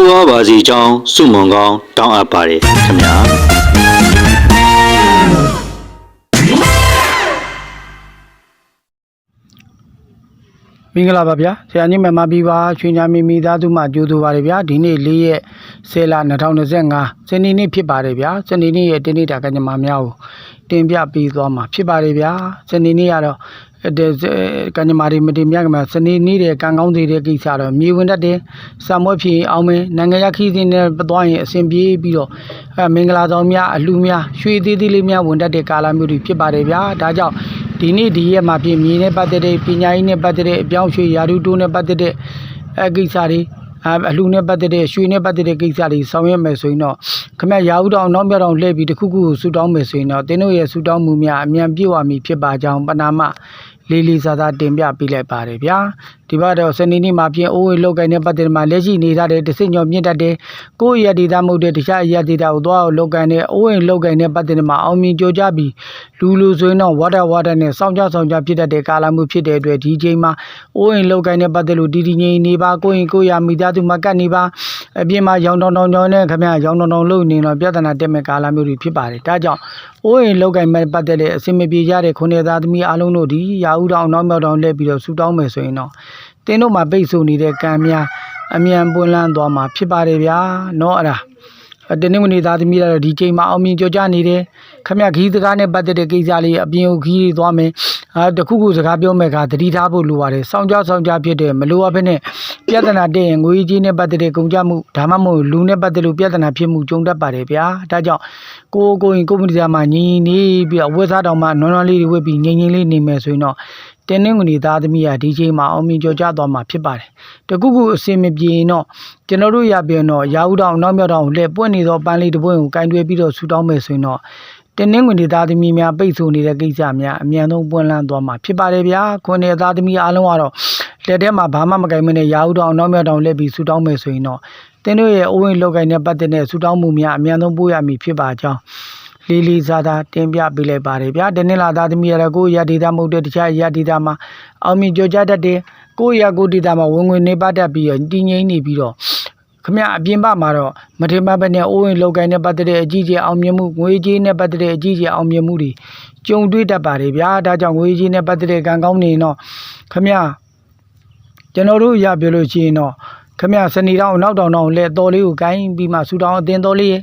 တိုးဝါပါစီကြောင်းစုမုံကောင်းတောင်းအပ်ပါတယ်ခင်ဗျာ မင်္ဂလာပါဗျာဆရာကြီးမြန်မာပြည်ပါရွှေညာမီမိသားစုမှကြိုးဆိုပါတယ်ဗျာဒီနေ့၄ရက်10လ2025စနေနေ့ဖြစ်ပါတယ်ဗျာစနေနေ့ရဲ့တင်းနေတာကညမာများကိုတင်ပြပေးသွားမှာဖြစ်ပါတယ်ဗျာစနေနေ့ကတော့တဲ့ကညမာတွေမတင်ပြကြမှာစနေနေ့တဲ့ကံကောင်းစေတဲ့ကိစ္စတော့မြေဝင်တတ်တယ်စာမွက်ဖြည့်အောင်မင်းနိုင်ငံရခီးစဉ်နဲ့ပသွားရင်အစဉ်ပြေးပြီးတော့အဲမင်္ဂလာဆောင်များအလှများရွှေသေးသေးလေးများဝင်တတ်တဲ့ကာလမျိုးတွေဖြစ်ပါတယ်ဗျာဒါကြောင့် ဒီနေ့ဒီရက်မှာပြင်မြေနဲ့ပတ်သက်တဲ့ပညာရေးနဲ့ပတ်သက်တဲ့အပြောင်းရွှေ့ရာထူးတိုးနဲ့ပတ်သက်တဲ့အကိစ္စတွေအအလှနဲ့ပတ်သက်တဲ့ရွှေနဲ့ပတ်သက်တဲ့ကိစ္စတွေဆောင်ရွက်မယ်ဆိုရင်တော့ခမရရာဟုတောင်နောက်မြောက်တောင်လှည့်ပြီးတစ်ခုခုကိုဆူတောင်းမယ်ဆိုရင်တော့တင်းတို့ရဲ့ဆူတောင်းမှုများအမြန်ပြည့်ဝမည်ဖြစ်ပါကြောင်းပနာမ လေးလေးစားစားတင်ပြပေးလိုက်ပါတယ်ဗျာဒီဘက်တော့စနေနေ့မှာပြင်အိုးဝေလောက်ကိုင်းနဲ့ပတ်သက်မှာလက်ရှိနေထားတဲ့တစညောမြင့်တတ်တဲ့ကိုယ့်ရဲ့ဒေတာမဟုတ်တဲ့တခြားအရာဒေတာကိုသွားအောင်လောက်ကိုင်းနဲ့အိုးဝေလောက်ကိုင်းနဲ့ပတ်သက်မှာအောင်မြင်ကြကြပြီးလူလူဆိုရင်တော့ဝါတာဝါတာနဲ့စောင့်ကြဆောင်ကြဖြစ်တတ်တဲ့ကာလမှုဖြစ်တဲ့အတွက်ဒီချိန်မှာအိုးဝေလောက်ကိုင်းနဲ့ပတ်သက်လို့ဒီဒီငိမ့်နေပါကိုယ့်ရင်ကိုယ့်ရာမိသားစုမှာကတ်နေပါအပြင်မှာရောင်တောင်တောင်ကြောင်းနဲ့ခမရရောင်တောင်တောင်လုံနေတော့ပြဿနာတက်မဲ့ကာလမျိုးတွေဖြစ်ပါတယ်ဒါကြောင့်အိုးရင်လောက်ကိုင်းမဲ့ပတ်သက်တဲ့အစင်မပြေကြတဲ့ခုနှစ်သားသမီးအားလုံးတို့ဒီရာဦးတောင်နောက်မြောက်တောင်လှည့်ပြီးတော့ဆူတောင်းမယ်ဆိုရင်တော့တင်းတို့မှာပိတ်ဆို့နေတဲ့ကံများအမြန်ပွင့်လန်းသွားမှာဖြစ်ပါတယ်ဗျာเนาะအဲ့ဒါတနင်္ဂနွေသားသမီးကတော့ဒီချိန်မှာအောင်မြင်ကြောကြနေတယ်ခမရခီးစကားနဲ့ပတ်သက်တဲ့ကိစ္စလေးအပြင်ကိုခီးတွေသွားမယ် အာတခုခုစကားပြောမဲ့ကသတိထားဖို့လိုပါတယ်စောင့်ကြစောင့်ကြဖြစ်တဲ့မလိုအပ်ဘဲနဲ့ပြဿနာတက်ရင်ငွေကြီးနဲ့ပတ်သက်တဲ့ကုန်ကြမှုဒါမှမဟုတ်လူနဲ့ပတ်သက်လို့ပြဿနာဖြစ်မှုကြုံတတ်ပါတယ်ဗျာဒါကြောင့်ကိုယ်ကိုယ်ရင်ကိုယ်မတီသားမှာညီညီနေပြီးတော့အဝတ်စားတောင်မှနွမ်းနွမ်းလေးတွေဝတ်ပြီးငြိမ်ငြိမ်လေးနေမယ်ဆိုရင်တော့တင်းနှင်းငွေသားသမီးကဒီချိန်မှာအောင်မြင်ကြောကြသွားမှာဖြစ်ပါတယ်။တခုခုအစင်မပြေရင်တော့ကျွန်တော်တို့ရပြန်တော့ရာဦးတောင်နောက်မြောက်တောင်လှည့်ပွင့်နေသောပန်းလေးတစ်ပွင့်ကိုကင်တွယ်ပြီးတော့ဆူတောင်းမယ်ဆိုရင်တော့ တင်းနှင်းငွေသားသမီးများပိတ်ဆို့နေတဲ့ကိစ္စများအမြန်ဆုံးပွင့်လန်းသွားမှာဖြစ်ပါတယ်ဗျာ။ခွန်တဲ့သားသမီးအားလုံးကတော့လက်ထဲမှာဘာမှမကင်မနဲ့ရာဦးတောင်နောက်မြောက်တောင်လှည့်ပြီးဆူတောင်းမယ်ဆိုရင်တော့တင်းတို့ရဲ့အဝိုင်းလောက်ကင်နဲ့ပတ်သက်တဲ့ဆူတောင်းမှုများအမြန်ဆုံးပို့ရမည်ဖြစ်ပါကြောင်းလေးလေးစားစားတင်ပြပေးလိုက်ပါတယ်ဗျာတနေ့လာသားသမီးရတဲ့ကိုယ့်ရဒေတာမဟုတ်တဲ့တခြားရဒေတာမှာအောင်မြင်ကြကြတတ်တယ်ကိုယ့်ရကိုယ့်ဒေတာမှာဝင်ဝင်နေပါတတ်ပြီးတော့တည်ငြိမ်နေပြီးတော့ ခမအပြင်ပမှာတော့မထေမဘနဲ့အိုးဝင်လောက်ကိုင်းနဲ့ပတ်သက်တဲ့အကြီးကြီးအောင်မြင်မှုငွေကြေးနဲ့ပတ်သက်တဲ့အကြီးကြီးအောင်မြင်မှုတွေကြုံတွေ့တတ်ပါတယ်ဗျာဒါကြောင့်ငွေကြေးနဲ့ပတ်သက်တဲ့ကံကောင်းနေတော့ခမကျွန်တော်တို့ရပြောလို့ရှိရင်တော့ခမစနေတော့နောက်တောင်တောင်လက်တော်လေးကိုကိုင်းပြီးမှဆူတောင်းအတင်းတော်လေးရဲ့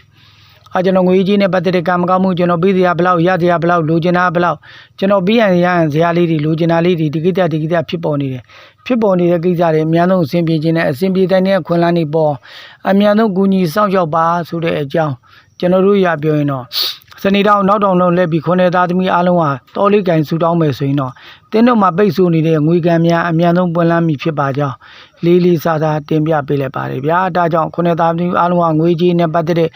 အာကျွန်တော်ငွေကြီးနဲ့ပတ်သက်တဲ့ကံမကောင်းမှုကျွန်တော်ပေးစရာဘလောက်ရစရာဘလောက်လိုချင်တာဘလောက်ကျွန်တော်ပြီးရန်ရန်စရာလေးတွေလိုချင်တာလေးတွေဒီကိစ္စဒီကိစ္စဖြစ်ပေါ်နေတယ်ဖြစ်ပေါ်နေတဲ့ကိစ္စတွေအများဆုံးအဆင်ပြေခြင်းနဲ့အဆင်ပြေတဲ့နဲ့ခွင့်လန်းနေပေါ်အများဆုံးကူညီစောင့်ရှောက်ပါဆိုတဲ့အကြောင်းကျွန်တော်တို့ရပြောရင်တော့စနေတောင်နောက်တောင်လုံးလဲပြီးခွန်တဲ့သားသမီးအားလုံးဟာတော်လေးကင်ဆူတောင်းမယ်ဆိုရင်တော့တင်းတို့မှာပိတ်ဆို့နေတဲ့ငွေကံများအများဆုံးပွင့်လန်းမိဖြစ်ပါကြောင်းလေးလေးစားစားတင်ပြပေးလိုက်ပါတယ်ဗျာဒါကြောင့်ခွန်တဲ့သားသမီးအားလုံးဟာငွေကြီးနဲ့ပတ်သက်တဲ့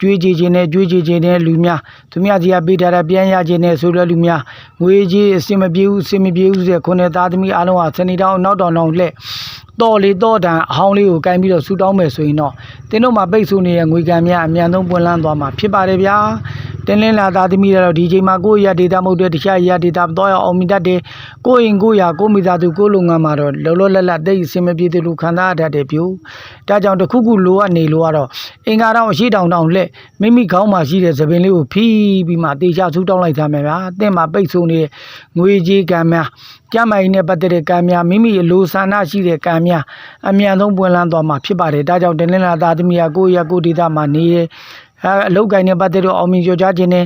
ကြွေးကြည်ခြင်းနဲ့ကြွေးကြည်ခြင်းနဲ့လူများသူများစီကပေးထားတဲ့ပြန်ရခြင်းနဲ့ဆိုတဲ့လူများငွေကြီးအစင်မပြေဘူးအစင်မပြေဘူးဆိုတဲ့ခွန်တဲ့သားသမီးအားလုံးဟာစနေတောင်နောက်တောင်လုံးလှဲ့တော်လေတော်တန်အဟောင်းလေးကိုကင်ပြီးတော့ဆူတောင်းမယ်ဆိုရင်တော့တင်းတို့မှာပိတ်ဆို့နေတဲ့ငွေကံများအမြန်ဆုံးပွင့်လန်းသွားမှာဖြစ်ပါတယ်ဗျာတင်းလင်းလာသားသမီးတွေတော့ဒီချိန်မှာကိုယ့်ရဒေတာမဟုတ်တဲ့တခြားရဒေတာတော့ရအောင်မြင်တတ်တယ်ကိုယ့်ရင်ကိုယ့်ရကိုယ့်မိသားစုကိုယ့်လုပ်ငန်းမှာတော့လောလောလတ်လတ်တိတ်အဆင်မပြေတဲ့လူခံစားရတတ်တယ်ပြူဒါကြောင့်တစ်ခုခုလိုအပ်နေလို့ကတော့အင်္ဂါတောင်အရှိတောင်တောင်လှက်မိမိခေါင်းမှာရှိတဲ့သပင်လေးကိုဖီးပြီးမှတေချာဆူတောင်းလိုက်သားမယ်ဗျာအသင်မှာပိတ်ဆို့နေတဲ့ငွေကြီးကံများကျမ်းမာရေးနဲ့ပတ်သက်တဲ့ကံများမိမိအလိုဆန္ဒရှိတဲ့ကံများအမြန်ဆုံးပွင့်လန်းသွားမှာဖြစ်ပါတယ်ဒါကြောင့်တင်းလင်းလာသားသမီးကကိုယ့်ရကိုယ့်ဒေတာမှာနေရအဲအလုတ်ကိုင်းနဲ့ပတ်သက်တော့အောင်မြင်ကြောကြားခြင်းနဲ့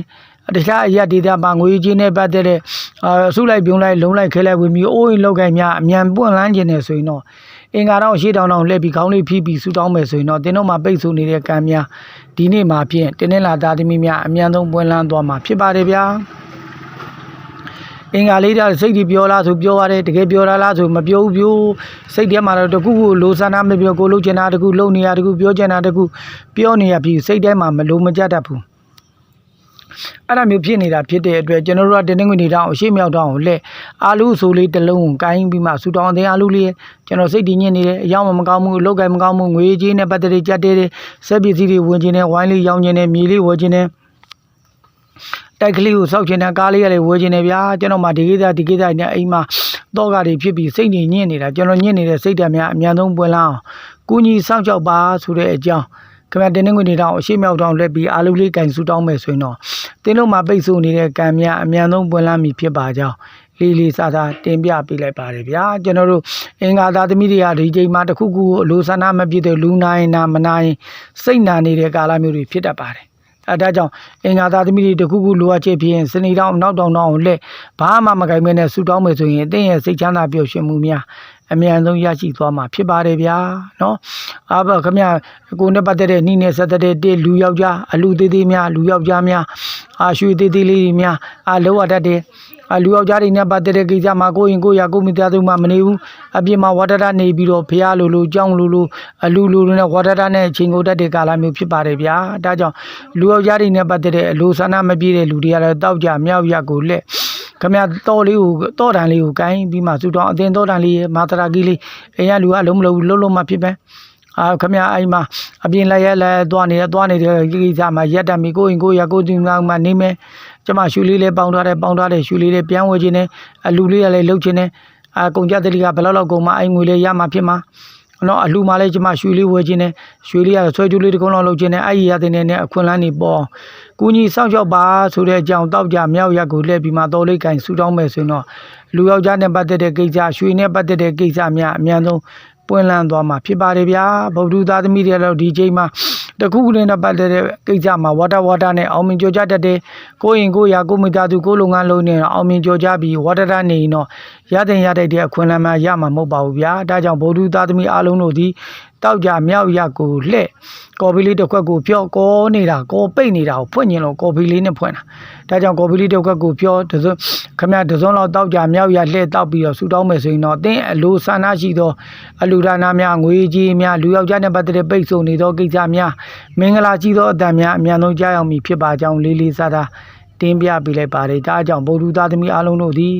တခြားအရာဒေသမှာငွေကြေးနဲ့ပတ်သက်တဲ့အာအစုလိုက်ပြုံးလိုက်လုံလိုက်ခဲလိုက်ဝင်ပြီးအိုးအိမ်လောက်ကိုင်းများအမြန်ပွင့်လန်းခြင်းနဲ့ဆိုရင်တော့အင်္ဂါတော့ရှေ့တောင်တောင်လှည့်ပြီးခေါင်းလေးဖိပြီးဆူတောင်းမယ်ဆိုရင်တော့တင်းတို့မှာပိတ်ဆို့နေတဲ့ကံများဒီနေ့မှာဖြင့်တင်းနဲ့လာသားသမီးများအမြန်ဆုံးပွင့်လန်းသွားမှာဖြစ်ပါတယ်ဗျာအင်္ဂါလေးတဲ့စိတ်ကြီးပြောလားဆိုပြောရတယ်တကယ်ပြောတာလားဆိုမပြောဘူးပြောစိတ်ထဲမှာတော့တခုခုလိုဆန္ဒမပြောကိုလုံးချင်တာတခုလုံးနေရတခုပြောချင်တာတခုပြောနေရပြီစိတ်ထဲမှာမလိုမကြတတ်ဘူး အဲ့ဒါမျိုးဖြစ်နေတာဖြစ်တဲ့အတွက်ကျွန်တော်တို့ကတင်းတင်းငွေနေတောင်းအရှိမြောက်တောင်းကိုလက်အာလူဆိုလေးတစ်လုံးကိုကိုင်းပြီးမှဆူတောင်းအသေးအာလူလေးကျွန်တော်စိတ်တည်ညစ်နေတယ်အယောင်မကောင်းဘူးအလုပ်ကိုင်းမကောင်းဘူးငွေကြီးနဲ့ပတ်သက်တဲ့ကြက်တဲတဲ့ဆက်ပစ္စည်းတွေဝင်ခြင်းနဲ့ဝိုင်းလေးရောင်းခြင်းနဲ့မြေလေးဝယ်ခြင်းနဲ့တိုက်ကလေးကိုစောက်ခြင်းနဲ့ကားလေးရလေးဝယ်ခြင်းနဲ့ဗျာကျွန်တော်မှဒီကိစ္စဒီကိစ္စနဲ့အိမ်မှာတော့ကားတွေဖြစ်ပြီးစိတ်ညစ်ညစ်နေတာကျွန်တော်ညစ်နေတဲ့စိတ်ဓာတ်များအများဆုံးပွင့်လာအောင်ကုညီစောင့်ကြောက်ပါဆိုတဲ့အကြောင်း ခင်ဗျာတင်းနှင်းခွေနေတော့အရှိမြောက်တောင်လက်ပြီးအာလူလေးကင်ဆူတောင်းမယ်ဆိုရင်တော့တင်းတို့မှာပိတ်ဆို့နေတဲ့ကံများအမြန်ဆုံးပွင့်လန်းပြီဖြစ်ပါကြောင်းလေးလေးစားစားတင်ပြပေးလိုက်ပါတယ်ဗျာကျွန်တော်တို့အင်္ဂါသားသမီးတွေကဒီချိန်မှာတစ်ခုခုကိုအလိုဆန္ဒမပြည့်တဲ့လူနိုင်နာမနိုင်စိတ်နာနေတဲ့ကာလမျိုးတွေဖြစ်တတ်ပါတယ်အဲဒါကြောင့်အင်္ဂါသားသမီးတွေတစ်ခုခုလိုအပ်ချက်ဖြစ်ရင်စနေတောင်နောက်တောင်တောင်ကိုလက်ဘာမှမကင်မဲနဲ့ဆူတောင်းမယ်ဆိုရင်အတင်းရဲ့စိတ်ချမ်းသာပျော်ရွှင်မှုများ အမြန်ဆုံးရရှိသွားမှာဖြစ်ပါတယ်ဗျာနော်အားပါခင်ဗျာကိုယ်နဲ့ပတ်သက်တဲ့နှီးနဲ့ဆက်သက်တဲ့တေလူယောက်ျားအလူသေးသေးများလူယောက်ျားများအာရွှေသေးသေးလေးတွေများအာလောရတတ်တယ်အလူယောက်ျားတွေနဲ့ပတ်သက်တဲ့ကိစ္စမှာကိုရင်ကိုရကိုမိသားစုမှမနေဘူးအပြင်မှာဝါဒတာနေပြီးတော့ဖះလိုလိုကြောင်းလိုလိုအလူလိုလိုနဲ့ဝါဒတာနဲ့အချိန်ကိုတက်တဲ့ကာလမျိုးဖြစ်ပါတယ်ဗျာဒါကြောင့်လူယောက်ျားတွေနဲ့ပတ်သက်တဲ့အလိုဆန္ဒမပြည့်တဲ့လူတွေကတော့တောက်ကြမြောက်ရက်ကိုလက် ခမရတော်လေးကိုတော်တန်လေးကိုကိုင်းပြီးမှစူတောင်းအတင်တော်တန်လေးရဲ့မာတရာကြီးလေးအိမ်ကလူကအလုံးမလုံးဘူးလုံးလုံးမှဖြစ်ပဲအာခမရအိမ်မှာအပြင်လည်းရဲလည်းသွားနေတယ်သွားနေတဲ့ကိစ္စမှာရက်တက်မီကိုရင်ကိုရကိုတင်ကောင်မှနေမယ်ကျမရှူလေးလေးပေါင်းထားတယ်ပေါင်းထားတယ်ရှူလေးလေးပြန်ဝေခြင်းနဲ့အလူလေးကလည်းလှုပ်ခြင်းနဲ့အာကုန်ကြတဲ့လေးကဘယ်လောက်လောက်ကုန်မှအိမ်ငွေလေးရမှာဖြစ်မှာနော်အလှူမှလည်းကျမရွှေလေးဝယ်ခြင်းနဲ့ရွှေလေးကဆွဲကြိုးလေးတစ်ခုလုံးလုပ်ခြင်းနဲ့အဲ့ဒီရတဲ့နဲ့အခွင့်အလန်းနေပေါ် ကူညီစောင့်ရှောက်ပါဆိုတဲ့အကြောင်းတောက်ကြမြောက်ရက်ကိုလှည့်ပြီးမှတော်လေးကင်ဆူတောင်းမယ်ဆိုရင်တော့လူယောက်ျားနဲ့ပတ်သက်တဲ့ကိစ္စရွှေနဲ့ပတ်သက်တဲ့ကိစ္စများအများဆုံးပွင့်လန်းသွားမှာဖြစ်ပါတယ်ဗျာဗုဒ္ဓသားသမီးတွေလည်းဒီချိန်မှာတခုခုနဲ့ပတ်သက်တဲ့ကိစ္စမှာဝါတာဝါတာနဲ့အောင်မြင်ကြောကြတတ်တဲ့ကိုရင်ကိုရာကိုမိသားစုကိုလုံငန်းလုံးနဲ့အောင်မြင်ကြောကြပြီးဝါတာတာနေရင်တော့ရတဲ့ရတဲ့အခွင့်အလမ်းမှရမှာမဟုတ်ပါဘူးဗျာဒါကြောင့်ဗုဒ္ဓသားသမီးအားလုံးတို့ဒီ တောက်ကြမြောက်ရက်ကိုလှဲ့ကော်ဖီလေးတစ်ခွက်ကိုပြောကောနေတာကောပိတ်နေတာကိုဖွင့်ရင်လို့ကော်ဖီလေးနဲ့ဖွင့်တာဒါကြောင့်ကော်ဖီလေးတစ်ခွက်ကိုပြောတစုံခမရတစုံလောက်တောက်ကြမြောက်ရက်လှဲ့တောက်ပြီးတော့ဆူတောင်းမယ်ဆိုရင်တော့တင်းအလိုဆန္ဒရှိသောအလူဒါနာများငွေကြီးများလူယောက်ျားနဲ့ပတ်သက်တဲ့ပိတ်ဆို့နေသောကိစ္စများမင်္ဂလာကြီးသောအတန်များအမြန်ဆုံးကြားရောက်မည်ဖြစ်ပါကြောင်းလေးလေးစားစားတင်ပြပေးလိုက်ပါတယ်ဒါကြောင့်ဗုဒ္ဓသားသမီးအားလုံးတို့သည်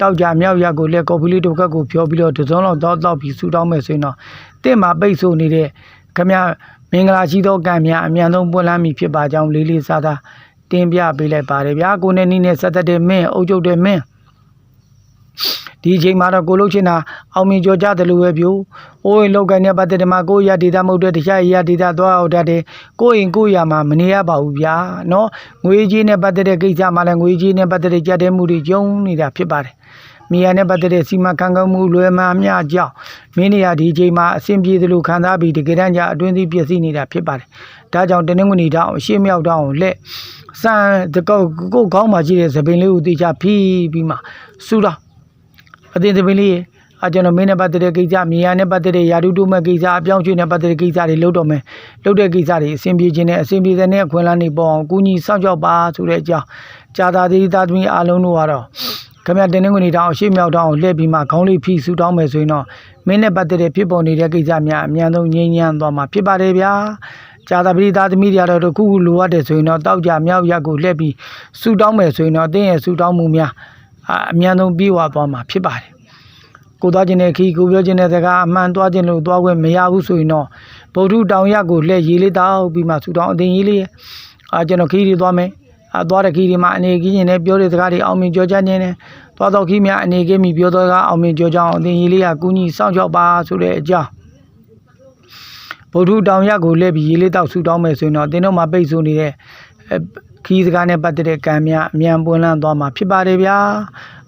တောက်ကြမြောက်ရက်ကိုလက်ကော်ဖီလေးတစ်ခွက်ကိုဖြောပြီးတော့တစုံလောက်တောက်တောက်ပြီးဆူတောင်းမယ်ဆိုရင်တော့ တင့်မှာပိတ်ဆို့နေတဲ့ခမရမင်္ဂလာရှိသောကံများအမြန်ဆုံးပွင့်လန်းမည်ဖြစ်ပါကြောင်းလေးလေးစားစားတင်ပြပေးလိုက်ပါတယ်ဗျာကိုနဲ့နီးနဲ့ဆက်သက်တဲ့မင်းအုပ်ချုပ်တဲ့မင်းဒီအချိန်မှာတော့ကိုလုတ်ချင်တာအောင်မြင်ကြောကြတယ်လို့ပဲပြို။အိုးရင်လောက်ကိုင်းနဲ့ပတ်သက်တယ်မှာကိုရဒေတာမဟုတ်တဲ့တခြားရဒေတာသွားအောင်တတ်တယ်။ကိုရင်ကိုရမှာမနေရပါဘူးဗျာ။နော်ငွေကြီးနဲ့ပတ်သက်တဲ့ကိစ္စမှလည်းငွေကြီးနဲ့ပတ်သက်တဲ့ကြက်တဲ့မှုတွေကျုံနေတာဖြစ်ပါတယ်။ မိယာနဲ့ပတ်သက်တဲ့စီမံခန့်ခွဲမှုလွယ်မှာအများကြောင့်မင်းနေရဒီအချိန်မှာအဆင်ပြေသလိုခံစားပြီးတကယ်တမ်းကျအတွင်းသီးပြည့်စည်နေတာဖြစ်ပါတယ်။ဒါကြောင့်တနင်္ဂနွေတောင်အရှိမြောက်တောင်လက်စံတကောက်ကိုကောင်းမှရှိတဲ့သပင်လေးကိုတေချာဖီးပြီးမှစူတော့အတင်သမီးလေးအကျွန်တော်မင်းနဲ့ပတ်သက်တဲ့ကိစ္စမြေယာနဲ့ပတ်သက်တဲ့ယာတုတုမဲ့ကိစ္စအပြောင်းရွှေ့နဲ့ပတ်သက်တဲ့ကိစ္စတွေလုပ်တော့မယ်လုပ်တဲ့ကိစ္စတွေအဆင်ပြေခြင်းနဲ့အဆင်ပြေတဲ့နဲ့အခွင့်အလမ်းတွေပေါ်အောင်ကူညီစောင့်ရှောက်ပါဆိုတဲ့အကြောင်းကြာသာသေးသားသမီးအားလုံးတို့ကတော့ ခင်ဗျတင်းနှင်းဝင်တောင်အရှိမြောက်တောင်လှည့်ပြီးမှခေါင်းလေးဖိဆူတောင်းမယ်ဆိုရင်တော့မင်းနဲ့ပတ်သက်တဲ့ဖြစ်ပေါ်နေတဲ့ကိစ္စများအများဆုံးငြိမ်းချမ်းသွားမှာဖြစ်ပါတယ်ဗျာကြာသာပရိသားသမီးတွေကတော့တစ်ခုခုလိုအပ်တယ်ဆိုရင်တော့တောက်ကြမြောက်ရက်ကိုလှည့်ပြီးဆူတောင်းမယ်ဆိုရင်တော့တင်းရဲ့ဆူတောင်းမှုများအအများဆုံးပြေးဝသွားမှာဖြစ်ပါတယ်ကိုသွားခြင်းတဲ့ခီကိုပြောခြင်းတဲ့စကားအမှန်သွားခြင်းလို့သွားခွင့်မရဘူးဆိုရင်တော့ဗုဒ္ဓတောင်ရက်ကိုလှည့်ရေးလေးတောက်ပြီးမှဆူတောင်းအတင်ရေးလေးအာကျွန်တော်ခီတွေသွားမယ် အာသွားတဲ့ခီတွေမှာအနေကြီးခြင်းနဲ့ပြောတဲ့စကားတွေအောင်မြင်ကြောကြခြင်းနဲ့သွားတော့ခီများအနေကြီးမိပြောတော့ကအောင်မြင်ကြောကြအောင်အတင်ရေးလေးကကူညီစောင့်ရှောက်ပါဆိုတဲ့အကြောင်းဗုဒ္ဓတောင်ရက်ကိုလှည့်ပြီးရေးလေးတောက်ဆူတောင်းမယ်ဆိုရင်တော့တင်းတို့မှာပိတ်ဆို့နေတဲ့အဲခီးစကားနဲ့ပတ်သက်တဲ့ကံများအမြန်ပွင့်လန်းသွားမှာဖြစ်ပါတယ်ဗျာ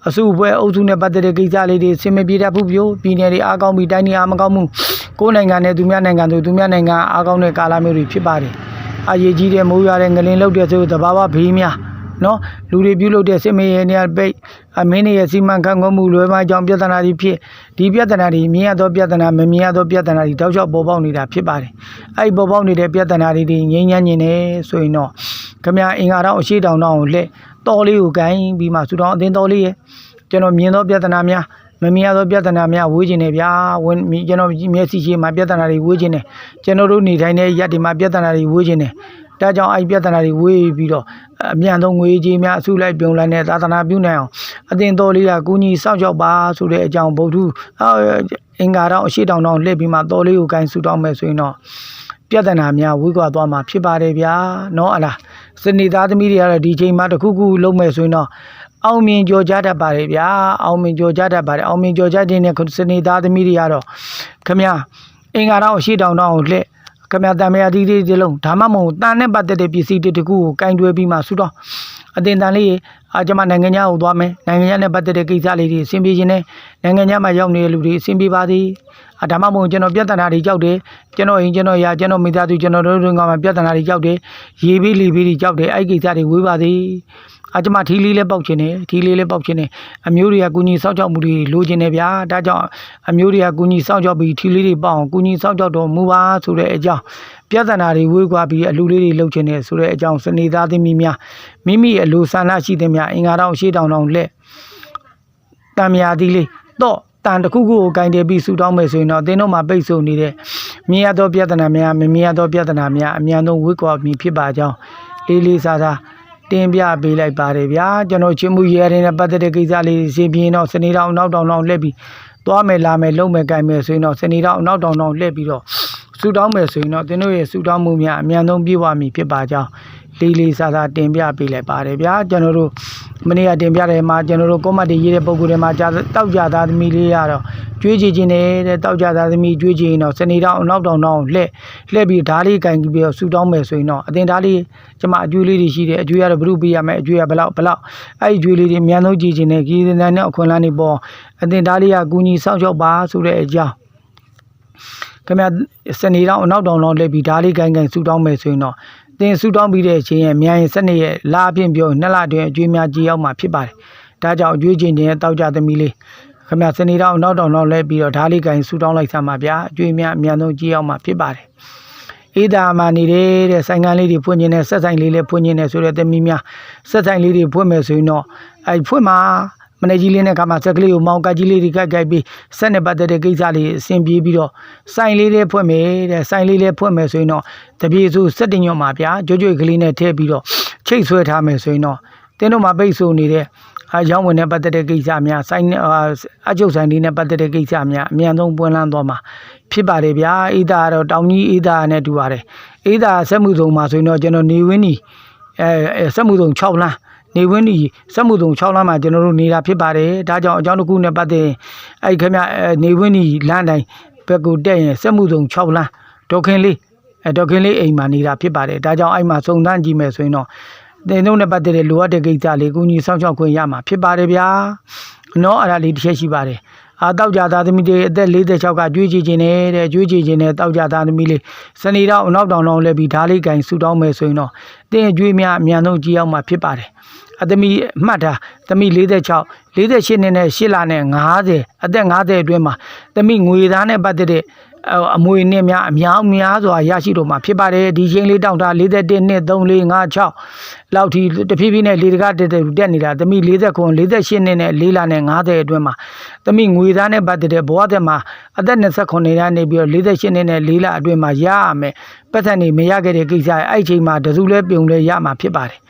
အစုအဖွဲ့အုပ်စုနဲ့ပတ်သက်တဲ့ကိစ္စလေးတွေဆင်မပြေတတ်ဘူးပြိုပြည်နယ်တွေအားကောင်းပြီးတိုင်းတွေအားမကောင်းဘူးကိုယ်နိုင်ငံနဲ့သူများနိုင်ငံတို့သူများနိုင်ငံအားကောင်းတဲ့ကာလမျိုးတွေဖြစ်ပါတယ် အာရေကြီးတဲ့မိုးရွာတဲ့ငလင်လောက်တဲ့ဆိုတဘာဝဘေးများနော်လူတွေပြုလုပ်တဲ့စစ်မေးရနေပိတ်အမင်းရဲ့စီမံခန့်ခွဲမှုလွယ်မကြောင့်ပြဿနာတွေဖြစ်ဒီပြဿနာတွေမြင်ရသောပြဿနာမမြင်ရသောပြဿနာတွေတောက်လျှောက်ပေါ်ပေါက်နေတာဖြစ်ပါတယ်အဲ့ဒီပေါ်ပေါက်နေတဲ့ပြဿနာတွေဒီငြိမ်းချမ်းနေတယ်ဆိုရင်တော့ခမရအင်္ဂါတော့အရှိတောင်တော့ကိုလက်တော်လေးကိုဂိုင်းပြီးမှဆူတောင်းအသင်းတော်လေးရဲ့ကျွန်တော်မြင်သောပြဿနာများ မမြင်ရသောပြဿနာများဝေးကျင်နေဗျာဝင်ကျွန်တော်မျက်စိရှိမှပြဿနာတွေဝေးကျင်နေကျွန်တော်တို့နေတိုင်းတဲ့ရက်ဒီမှာပြဿနာတွေဝေးကျင်နေဒါကြောင့်အဲ့ပြဿနာတွေဝေးပြီးတော့အမြန်ဆုံးငွေကြေးများအစုလိုက်ပြုံလိုက်နဲ့သာသနာပြုနိုင်အောင်အတင်တော်လေးကကုညီစောင့်ရှောက်ပါဆိုတဲ့အကြောင်းဗုဒ္ဓအင်္ဂါတော့အရှိတောင်တော့လှည့်ပြီးမှတော်လေးကိုဂိုင်းဆူတောင်းမယ်ဆိုရင်တော့ပြဿနာများဝေးကွာသွားမှာဖြစ်ပါတယ်ဗျာနော်အလားစနေသားသမီးတွေကတော့ဒီချိန်မှာတစ်ခုခုလုံးမယ်ဆိုရင်တော့ အောင်မြင်ကြော်ကြတတ်ပါတယ်ဗျာအောင်မြင်ကြော်ကြတတ်ပါတယ်အောင်မြင်ကြော်ကြတဲ့နဲ့စနေသားသမီးတွေကတော့ခမရအင်္ဂါတော့အရှိတောင်တော့လှည့်ခမရတံမယာတီးတီးလုံးဒါမှမဟုတ်တန်နဲ့ပတ်သက်တဲ့ပစ္စည်းတွေတခုကိုကင်တွဲပြီးမှဆူတော့အတင်တန်လေး အာကျွန်မနိုင်ငံခြားကိုသွားမယ်နိုင်ငံခြားနဲ့ပတ်သက်တဲ့ကိစ္စလေးတွေအဆင်ပြေခြင်းနဲ့နိုင်ငံခြားမှာရောက်နေတဲ့လူတွေအဆင်ပြေပါသည်အဒါမှမဟုတ်ကျွန်တော်ပြဿနာတွေကြောက်တယ်ကျွန်တော်ရင်ကျွန်တော်ရာကျွန်တော်မိသားစုကျွန်တော်တို့တွေကမှပြဿနာတွေကြောက်တယ်ရေပြီးလီပြီးတွေကြောက်တယ်အဲ့ကိစ္စတွေဝေးပါသည်အကျမထီလေးလည်းပေါက်ခြင်းနဲ့ထီလေးလည်းပေါက်ခြင်းနဲ့အမျိုးတွေကကုညီစောက်ကြောက်မှုတွေလိုချင်တယ်ဗျာဒါကြောင့်အမျိုးတွေကကုညီစောက်ကြောက်ပြီးထီလေးတွေပေါက်အောင်ကုညီစောက်ကြောက်တော့မူပါဆိုတဲ့အကြောင်းပြဿနာတွေဝေးကွာပြီးအလူလေးတွေလှုပ်ခြင်းနဲ့ဆိုတဲ့အကြောင်းစနေသားသမီးများမိမိအလိုဆန္ဒရှိတဲ့များအင်္ဂါတော်ရှေးတောင်တောင်လက်တံမြာသီးလေးတော့တန်တစ်ခုခုကိုကင်တယ်ပြီးဆူတောင်းမယ်ဆိုရင်တော့အတင်းတို့မှာပိတ်ဆို့နေတဲ့မြင်ရသောပြဿနာများမမြင်ရသောပြဿနာများအမြန်ဆုံးဝေးကွာပြီးဖြစ်ပါကြောင်းလေးလေးစားစားတင်ပြပေးလိုက်ပါတယ်ဗျာကျွန်တော်ချင်းမှုရဲရတဲ့ပတ်သက်တဲ့ကိစ္စလေးရှင်းပြရင်တော့စနေတောင်နောက်တောင်တောင်လှည့်ပြီးသွားမယ်လာမယ်လုံမယ်ကြိုင်မယ်ဆိုရင်တော့စနေတောင်နောက်တောင်တောင်လှည့်ပြီးတော့ဆူတောင်းမယ်ဆိုရင်တော့သင်တို့ရဲ့ဆူတောင်းမှုများအမြန်ဆုံးပြည့်ဝမည်ဖြစ်ပါကြောင်း လေးလေးစားစားတင်ပြပေးလိုက်ပါတယ်ဗျာကျွန်တော်တို့မနေ့ကတင်ပြတယ်မှာကျွန်တော်တို့ကောမတ်တွေရေးတဲ့ပုံကူတွေမှာကြာတောက်ကြသားသမီးလေးရတော့ကျွေးချခြင်းနေတဲ့တောက်ကြသားသမီးကျွေးချရင်တော့စနေတောင်နောက်တောင်တောင်လှည့်လှည့်ပြီးဓားလေးကင်ပြီးတော့ဆူတောင်းမယ်ဆိုရင်တော့အတင်ဓားလေးကျမအကျွေးလေးတွေရှိတယ်အကျွေးကတော့ဘုရုပေးရမယ်အကျွေးကဘလောက်ဘလောက်အဲ့ဒီကျွေးလေးတွေအမြန်ဆုံးကြည့်ခြင်းနဲ့ကြီးတဲ့နဲ့အခွင့်အလမ်းတွေပေါ်အတင်ဓားလေးကကူညီဆောင်ရှောက်ပါဆိုတဲ့အကြောင်းခင်ဗျစနေတောင်အနောက်တောင်တော့လက်ပြီးဓားလေးကိုင်းကိုင်းဆူတောင်းမယ်ဆိုရင်တော့ သင်ဆူတောင်းပြီးတဲ့အချိန်ရဲ့မြန်ရင်စနေရဲ့လာအပြင်ပြောနှစ်လအတွင်းအကျွေးများကြီးရောက်မှာဖြစ်ပါတယ်ဒါကြောင့်အကျွေးချင်းချင်းတောက်ကြသမီးလေးခင်ဗျစနေတောင်အနောက်တောင်တော့လက်ပြီးတော့ဓားလေးကိုင်းဆူတောင်းလိုက်စမ်းပါဗျာအကျွေးများအမြန်ဆုံးကြီးရောက်မှာဖြစ်ပါတယ်အေးဒါမှနေတဲ့တဲ့ဆိုင်ကန်းလေးတွေဖွင့်ခြင်းနဲ့ဆက်ဆိုင်လေးလေးဖွင့်ခြင်းနဲ့ဆိုတဲ့သမီးများဆက်ဆိုင်လေးတွေဖွင့်မယ်ဆိုရင်တော့အဲဖွင့်မှာ မနေကြီးလေးနဲ့ခါမှဆက်ကလေးကိုမောင်းကကြီးလေးတွေကကြိုက်ပြီးဆက်နေပတ်သက်တဲ့ကိစ္စလေးအဆင်ပြေပြီးတော့ဆိုင်လေးလေးဖွင့်မယ်တဲ့ဆိုင်လေးလေးဖွင့်မယ်ဆိုရင်တော့တပြေစုစက်တင်ညော့မှာဗျာကြွကြွကလေးနဲ့ထည့်ပြီးတော့ချိတ်ဆွဲထားမယ်ဆိုရင်တော့တင်းတို့မှာပိတ်ဆို့နေတဲ့အရောင်းဝင်နဲ့ပတ်သက်တဲ့ကိစ္စများဆိုင်နဲ့အကျုပ်ဆိုင်လေးနဲ့ပတ်သက်တဲ့ကိစ္စများအမြန်ဆုံးပွင့်လန်းသွားမှာဖြစ်ပါတယ်ဗျာအေးဒါကတော့တောင်ကြီးအေးဒါနဲ့တူပါတယ်အေးဒါဆက်မှုစုံမှာဆိုရင်တော့ကျွန်တော်နေဝင်းနီအဲဆက်မှုစုံ6လမ်း နေဝင်းဒီစက်မှုတုံ6လမ်းမှာကျွန်တော်တို့နေတာဖြစ်ပါတယ်ဒါကြောင့်အကြောင်းတစ်ခုနဲ့ပတ်သက်အဲ့ခင်ဗျနေဝင်းဒီလမ်းတိုင်းဘက်ကိုတက်ရင်စက်မှုတုံ6လမ်းဒေါခင်လေးအဲဒေါခင်လေးအိမ်မှာနေတာဖြစ်ပါတယ်ဒါကြောင့်အဲ့မှာစုံစမ်းကြည့်မယ်ဆိုရင်တော့တင်တို့နဲ့ပတ်သက်တဲ့လိုအပ်တဲ့ကိစ္စလေးကိုကြီးစောင့်ရှောက်ခွင့်ရမှာဖြစ်ပါတယ်ဗျာနော်အဲ့ဒါလေးတစ်ချက်ရှိပါတယ်အာတောက်ကြသားသမီးတွေအသက်46ကကျွေးချခြင်းနဲ့တဲ့ကျွေးချခြင်းနဲ့တောက်ကြသားသမီးလေးစနေတော့အနောက်တောင်တောင်လဲပြီးဓာလေးကင်ဆူတောင်းမယ်ဆိုရင်တော့တင်းအကျွေးများအမြန်ဆုံးကြီးအောင်မှာဖြစ်ပါတယ် အသမီးမှတ်တာသမီး46 48နှစ်နဲ့8လနဲ့50အသက်50အတွင်းမှာသမီးငွေသားနဲ့ပတ်သက်တဲ့အမွေနှစ်များအများများစွာရရှိတော့မှာဖြစ်ပါတယ်ဒီချိန်လေးတောက်တာ41နှစ်3 4 5 6လောက်ထိတဖြည်းဖြည်းနဲ့လေတကားတက်တက်တက်နေတာသမီး40ခွန်48နှစ်နဲ့4လနဲ့50အတွင်းမှာသမီးငွေသားနဲ့ပတ်သက်တဲ့ဘဝသက်မှာအသက်29နှစ်ကနေပြီးတော့48နှစ်နဲ့4လအတွင်းမှာရရမယ်ပတ်သက်နေမရခဲ့တဲ့ကိစ္စအဲ့ဒီချိန်မှာတစုလဲပြုံလဲရမှာဖြစ်ပါတယ်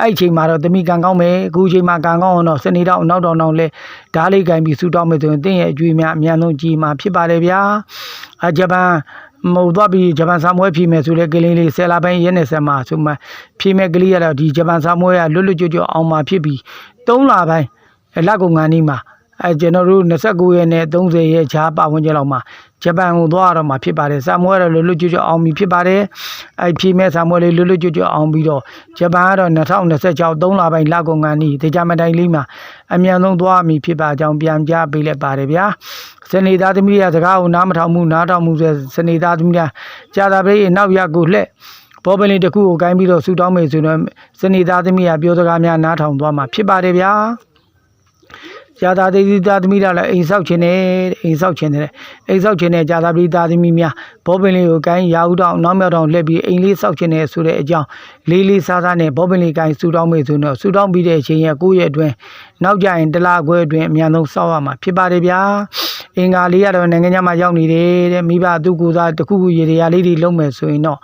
အဲ့ဒီချိန်မှာတော့သမီးကံကောင်းမယ်အခုချိန်မှာကံကောင်းအောင်တော့စနေတော့နောက်တော့နောက်လဲဓားလေးကင်ပြီးဆူတောင်းမယ်ဆိုရင်တင်းရဲ့အကျွေးများအများဆုံးကြီးမှာဖြစ်ပါတယ်ဗျာအဂျပန်မဟုတ်တော့ပြီးဂျပန်ဆာမွဲဖြေမယ်ဆိုတဲ့ကလေးလေးဆယ်လပိုင်းရက်နဲ့ဆက်မှာဆိုမှဖြေမဲ့ကလေးရတော့ဒီဂျပန်ဆာမွဲကလွတ်လွတ်ကျွတ်ကျွတ်အောင်မှာဖြစ်ပြီး၃လပိုင်းလက်ကုံငန်းဒီမှာအဲကျွန်တော်တို့29ရက်နဲ့30ရက်ခြားပတ်ဝန်းကျင်လောက်မှာ ဂျပန်ကိုသွားရတော့မှာဖြစ်ပါတယ်ဆာမွဲကတော့လွတ်လွတ်ကျွတ်ကျွတ်အောင်ပြီဖြစ်ပါတယ်အဲဖြေမဲ့ဆာမွဲလေးလွတ်လွတ်ကျွတ်ကျွတ်အောင်ပြီးတော့ဂျပန်ကတော့2026 3လပိုင်းလက်ကုံငန်းဒီဒေကြမတိုင်လေးမှာအမြန်ဆုံးသွားမည်ဖြစ်ပါကြောင်းပြန်ကြားပေးလိုက်ပါတယ်ဗျာစနေသားသမီးရစကားကိုနားမထောင်မှုနားထောင်မှုဆိုစနေသားသမီးရကြာတာပဲနောက်ရက်ကိုလှဲ့ဘောပင်လေးတစ်ခုကိုကိုင်းပြီးတော့ဆူတောင်းမယ်ဆိုတော့စနေသားသမီးကပြောစကားများနားထောင်သွားမှာဖြစ်ပါတယ်ဗျာ ဇာတာတိတိသားသမီးကလည်းအိမ်ဆောက်ခြင်းနဲ့အိမ်ဆောက်ခြင်းနဲ့အိမ်ဆောက်ခြင်းနဲ့ဇာတာပိသားသမီးများဘောပင်လေးကိုကိုင်းရာဦးတောင်နောက်မြောက်တောင်လှည့်ပြီးအိမ်လေးဆောက်ခြင်းနဲ့ဆိုတဲ့အကြောင်းလေးလေးစားစားနဲ့ဘောပင်လေးကိုင်းဆူတောင်းမယ်ဆိုတော့ဆူတောင်းပြီးတဲ့အချိန်ရဲ့ကိုယ့်ရဲ့အတွင်းနောက်ကြရင်တလားခွဲအတွင်းအများဆုံးစောက်ရမှာဖြစ်ပါတယ်ဗျာအင်္ဂါလေးကတော့နိုင်ငံခြားမှာရောက်နေတယ်တဲ့မိဘသူ့ကိုယ်စားတစ်ခုခုရေရာလေးတွေလုံးမယ်ဆိုရင်တော့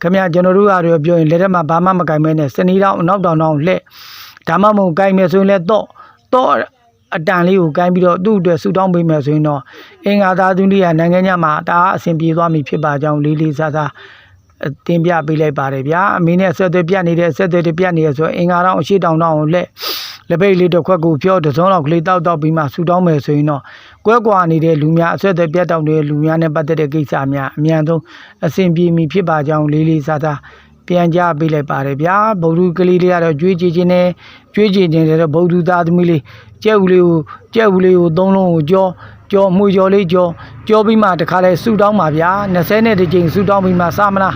ခင်ဗျာကျွန်တော်တို့ကတော့ပြောရင်လက်ထက်မှာဘာမှမကင်မဲနဲ့စနေတော့နောက်တောင်တောင်လှည့်ဒါမှမဟုတ်ကင်မယ်ဆိုရင်လည်းတော့တော့ အတန်လေးကိုကိုင်းပြီးတော့သူ့အတွက်ဆူတောင်းပေးမယ်ဆိုရင်တော့အင်္ဂါသားသူလေးကနိုင်ငံခြားမှာတအားအဆင်ပြေသွားပြီဖြစ်ပါကြောင်းလေးလေးစားစားအတင်ပြပေးလိုက်ပါတယ်ဗျာအမေနဲ့ဆက်သွယ်ပြတ်နေတဲ့ဆက်သွယ်ပြတ်နေရဆိုအင်္ဂါတော့အရှိတောင်တောင်ကိုလက်လက်ပိတ်လေးတစ်ခွက်ကိုပြောတစ်စုံလောက်ကလေးတောက်တောက်ပြီးမှဆူတောင်းမယ်ဆိုရင်တော့ကွဲကွာနေတဲ့လူများအဆက်အသွယ်ပြတ်တောက်နေတဲ့လူများနဲ့ပတ်သက်တဲ့ကိစ္စများအမြန်ဆုံးအဆင်ပြေမီဖြစ်ပါကြောင်းလေးလေးစားစား ပြန်ကြပေးလိုက်ပါတယ်ဗျာဗုဒ္ဓကလေးလေးကတော့ကြွေးကြည်ခြင်းနဲ့ကြွေးကြည်ခြင်းတဲ့ဗုဒ္ဓသားသမီးလေးကြက်ဦးလေးကိုကြက်ဦးလေးကိုသုံးလုံးကိုကြောကြောမှုကြောလေးကြောကြောပြီးမှတခါလဲဆူတောင်းပါဗျာ20နဲ့တစ်ကြိမ်ဆူတောင်းပြီးမှစမလား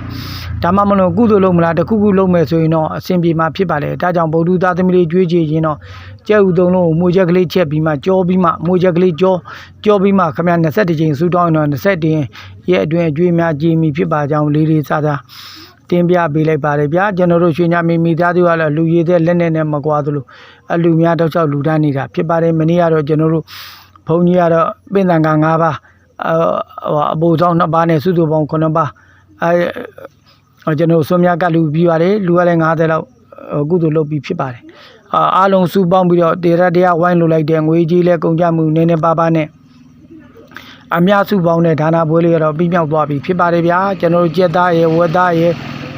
ဒါမှမဟုတ်ကုသိုလ်လုပ်မလားတခုခုလုပ်မယ်ဆိုရင်တော့အဆင်ပြေမှာဖြစ်ပါလေဒါကြောင့်ဗုဒ္ဓသားသမီးလေးကြွေးကြည်ခြင်းတော့ကြက်ဦးသုံးလုံးကိုမှုချက်ကလေးချက်ပြီးမှကြောပြီးမှမှုချက်ကလေးကြောကြောပြီးမှခမရ20ကြိမ်ဆူတောင်းရင်တော့20ရဲ့အတွင်းအကျွေးများကြည်မီဖြစ်ပါကြောင်းလေးလေးစားစား တင်ပြပေးလိုက်ပါတယ်ဗျာကျွန်တော်တို့ရွှေညမီမိသားစုကလည်းလူရည်တဲ့လက်နဲ့နဲ့မကွာသလိုအလူများတောက်လျှောက်လူတန်းနေတာဖြစ်ပါတယ်မနေ့ကတော့ကျွန်တော်တို့ဘုံကြီးကတော့ပင့်တန်က၅ပါးအဟိုအပူဆောင်2ပါးနဲ့စုစုပေါင်း9ပါးအဲကျွန်တော်ဆွမ်းများကလူပြီးပါတယ်လူကလည်း90လောက်ကုသိုလ်လုပ်ပြီးဖြစ်ပါတယ်အာအားလုံးစုပေါင်းပြီးတော့တေရတရားဝိုင်းလုပ်လိုက်တဲ့ငွေကြီးလဲကုန်ကြမှုနည်းနည်းပါးပါးနဲ့အများစုပေါင်းတဲ့ဒါနာပွဲလေးကတော့ပြီးမြောက်သွားပြီဖြစ်ပါတယ်ဗျာကျွန်တော်တို့ကြက်သားရဲ့ဝက်သားရဲ့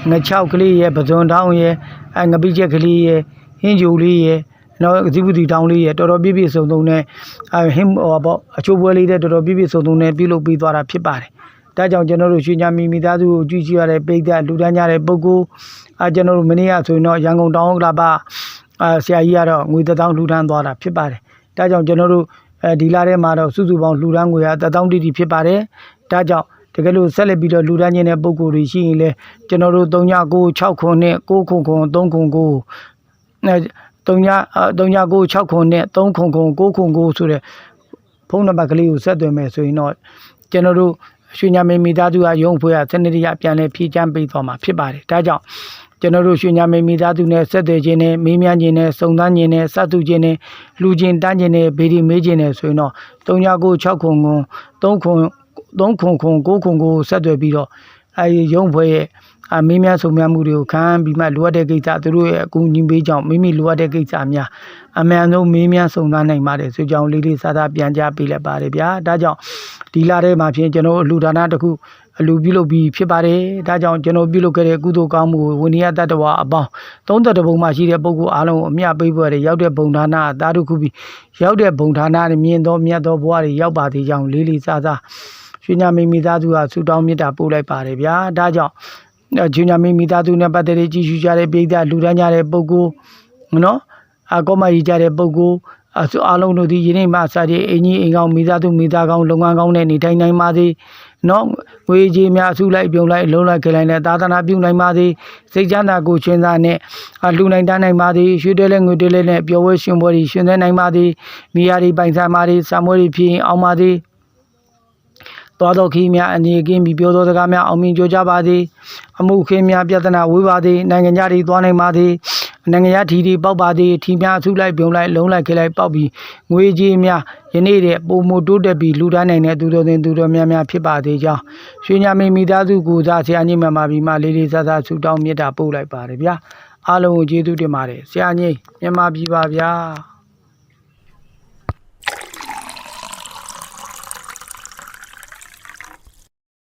ငချောက်ကလေးရဲ့ပဇွန်တောင်းရဲ့အငပိချက်ကလေးရဲ့ဟင်းဂျူလေးရဲ့နောက်ဇီဝတီတောင်းလေးရဲ့တော်တော်ပြည့်ပြည့်စုံစုံနဲ့အဟင်းဟောပေါ့အချိုးပွဲလေးတဲ့တော်တော်ပြည့်ပြည့်စုံစုံနဲ့ပြုလုပ်ပြီးသွားတာဖြစ်ပါတယ်ဒါကြောင့်ကျွန်တော်တို့ရွှေညာမီမိသားစုကိုကြည့်ကြည့်ရတဲ့ပိတ်သက်လူတန်းကြတဲ့ပုဂ္ဂိုလ်အဲကျွန်တော်တို့မနေ့ကဆိုရင်တော့ရန်ကုန်တောင်းကလာပါအာဆရာကြီးကတော့ငွေတစ်သောင်းလူတန်းသွားတာဖြစ်ပါတယ်ဒါကြောင့်ကျွန်တော်တို့အဲဒီလာထဲမှာတော့စုစုပေါင်းလူတန်းငွေကတစ်သောင်းတိတိဖြစ်ပါတယ်ဒါကြောင့်တ ကယ်လို့ဆက်လက်ပြီးတော့လူတန်းချင်းတဲ့ပုံကိုယ်တွေရှိရင်လည်းကျွန်တော်တို့3996ခုနဲ့6ခုခု3ခုခုအဲ3996ခုနဲ့3ခုခု6ခုခုဆိုတဲ့ဖုန်းနံပါတ်ကလေးကိုဆက်သွယ်မယ်ဆိုရင်တော့ကျွန်တော်တို့ရွှေညမင်းမိသားစုကရုံဖွဲ့ရစနစ်တရပြန်လဲဖြည့်ချမ်းပေးသွားမှာဖြစ်ပါတယ်ဒါကြောင့်ကျွန်တော်တို့ရွှေညမင်းမိသားစုနဲ့ဆက်သွယ်ခြင်းနဲ့မေးမြန်းခြင်းနဲ့စုံစမ်းခြင်းနဲ့စပ်သူခြင်းနဲ့လူချင်းတန်းခြင်းနဲ့ဗေဒီမေးခြင်းနဲ့ဆိုရင်တော့3996ခု ခု3ခု3ခုခု9ခုကိုဆက်သွယ်ပြီးတော့အဲဒီရုံဖွဲ့ရဲ့အမင်းများဆုံများမှုတွေကိုခံပြီးမှလိုအပ်တဲ့ကိစ္စသူတို့ရဲ့အကူအညီပေးကြောင်းမိမိလိုအပ်တဲ့ကိစ္စများအမှန်ဆုံးမင်းများစုံစမ်းနိုင်ပါတယ်ဆိုကြောင်းလေးလေးစားစားပြန်ကြားပေးလိုက်ပါတယ်ဗျာဒါကြောင့်ဒီလာထဲမှာဖြင့်ကျွန်တော်အလှူဒါနတစ်ခုအလူပြုလုပ်ပြီးဖြစ်ပါတယ်ဒါကြောင့်ကျွန်တော်ပြုလုပ်ခဲ့တဲ့ကုသိုလ်ကောင်းမှုကိုဝိနည်းတတ္တဝါအပေါင်းသုံးသက်တဘုံမှာရှိတဲ့ပုဂ္ဂိုလ်အားလုံးကိုအမြတ်ပေးပွဲတွေရောက်တဲ့ဘုံဒါနအသာဓုခုပြီးရောက်တဲ့ဘုံဒါနနဲ့မြင်သောမြတ်သောဘဝတွေရောက်ပါသေးကြောင်းလေးလေးစားစား ရွှေညာမိမိသားစုကဆူတောင်းမေတ္တာပို့လိုက်ပါတယ်ဗျာဒါကြောင့်ဂျူညာမိမိသားစုနဲ့ပတ်သက်တဲ့ကြည်ရှုကြတဲ့ပြည်သားလူတန်းကြတဲ့ပုဂ္ဂိုလ်နော်အကောမကြီးကြတဲ့ပုဂ္ဂိုလ်အစအားလုံးတို့ဒီယနေ့မှစတဲ့အင်ကြီးအင်ကောင်းမိသားစုမိသားကောင်းလုပ်ငန်းကောင်းနဲ့နေထိုင်နိုင်ပါစေနော်ငွေကြီးများအစုလိုက်ပြုံလိုက်လုံးလိုက်ခလိုက်နဲ့သာသနာပြုနိုင်ပါစေစိတ်ချမ်းသာကိုရှင်သာနဲ့အလှူနိုင်တတ်နိုင်ပါစေရွှေတဲလဲငွေတဲလဲနဲ့ပျော်ဝဲရှင်ပွဲတွေရှင်သနိုင်ပါစေမိယာတွေပိုင်ဆိုင်ပါစေစာမွေးတွေဖြစ်ရင်အောင်ပါစေ သွားတော်ခီးများအနေကင်းပြီးပြောသောစကားများအောင်မြင်ကြကြပါသည်အမှုခင်းများပြဿနာဝေးပါသည်နိုင်ငံခြားတွေသွားနိုင်ပါသည်နိုင်ငံခြားထီတွေပေါက်ပါသည်ထီများအစုလိုက်ပြုံလိုက်လုံးလိုက်ခဲလိုက်ပေါက်ပြီးငွေကြီးများယနေ့တဲ့ပုံမတိုးတက်ပြီးလူတန်းနိုင်တဲ့သူတော်တင်သူတော်များများဖြစ်ပါသေးကြောင်းရွှေညာမင်းမိသားစုကိုစားဆရာကြီးမှန်ပါပြီးမှလေးလေးစားစားဆုတောင်းမေတ္တာပို့လိုက်ပါတယ်ဗျာအားလုံးကိုကျေးဇူးတင်ပါတယ်ဆရာကြီးမြန်မာပြည်ပါဗျာ